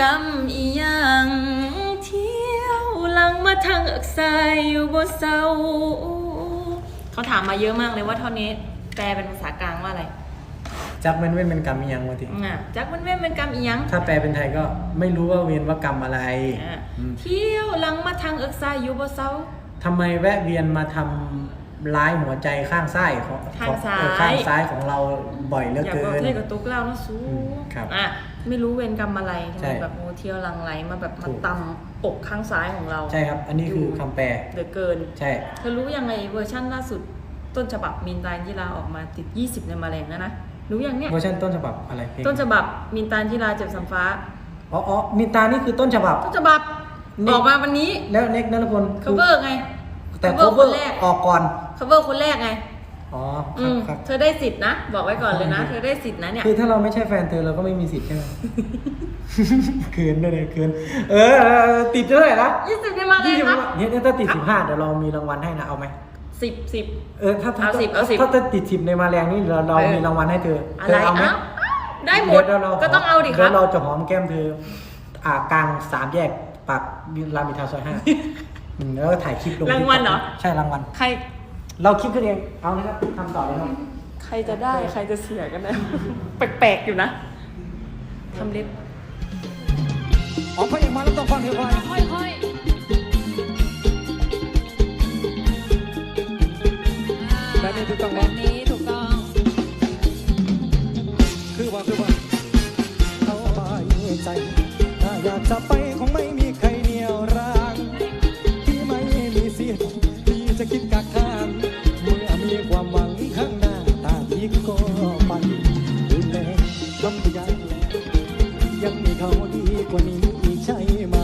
กรรมอีหยังเที่ยวหลังมาทางอักษายอยู่บ่เศร้าเขาถามมาเยอะมากเลยว่าท่อนนี้แปลเป็นภาษากลางว่าอะไรจักเว้นเว้นเป็นกรรมอีหยังวะทีอะจักมันเว้นเป็นกรรมอีหยังถ้าแปลเป็นไทยก็ไม่รู้ว่าเวียนว่ากรรมอะไรอะอืมเที่ยวหลังมาทางอักษายอยู่บ่เศร้าทำไมแวะเวียนมาทำ ร้ายหัวใจข้างซ้ายของข้างซ้าย เออข้างซ้ายของเราบ่อยเหลืออยากเกิบอกน เท่กับตุ๊กเล่านะสูอืมครับอะไม่รู้เวรกรรมอะไรทำใช่ไมแบบโอ้เที่ยวหลังไหลมาแบบมาถูก ตำอกข้างซ้ายของเราใช่ครับ อันนี้คือคำแปล เหลือเกิน ใช่ เธอรู้ยังไงเวอร์ชั่นล่าสุดต้นฉบับมินตานยีราออกมาติด 20 ในมาแรงแล้วนะ รู้ยังเนี่ย เวอร์ชันต้นฉบับอะไรเพลงต้นฉบับมินตานยีราเจ็บสัมฟ้า อ๋ออ๋อมินตานี่คือต้นฉบับ ต้นฉบับนี่ ออกมาวันนี้แล้วเน็กนัทพลคื cover ไง แต่ cover คน cover แรก ออกก่อน cover คนแรกไง อ๋อคอืรับมครับเธอได้สิทธินะ บอกไว้ก่อนเลยนะ เธอได้สิทธินะเนี่ย คือถ้าเราไม่ใช่แฟนเธอเราก็ไม่มีสิทธิ์ใช่ไหมคืนด้วยเลยคืนเออเออติดเท่าไหร่ละ20ในมาแรยี่งสิบนะเนี่ยถ้าติดสิบห้าเดี๋ยวเรามีรางวัลให้นะเอาไหมสิบสิบ เออถ้าถ้าเอาสิบเอาสิบถ้าถ้าติดสิบในมาแรงนี่เราเราเออ มีรางวัลให้เธออะเธไรอเอาไหมเอ้าได้หมด เยวเราก็ต้องเอาดิคเดี๋รัยบวเราจะหอมแก้มเธอ อ่ากลางสามแยกปากรามอินทราซอยห้า อืมแล้วก็ถ่ายคลิปลง รางวัลเหรอใช่รางวัล ใคร เราคิดขึ้นเองเอาเลยครับทำต่อเลยครับใครจะได้ใครจะเสียกันนะแปลกๆอยู่นะทำเล็บออกพระเอกมาแล้วต้องฟังเดี๋ยวก่อนค่อยแบบนี้ถูกต้องๆแบว่าบนี้ถูกต้อง คือว่าคือว่าเอาไปใจ ถ้าอยากจะไปคงไม่มีใครเหนียวรางที่ไม่มีสิทธิ์ที่จะคิดกักท ก็ไปดูแลจนไปยังยังม่เขาดีกว่านี้อีใช่ไหม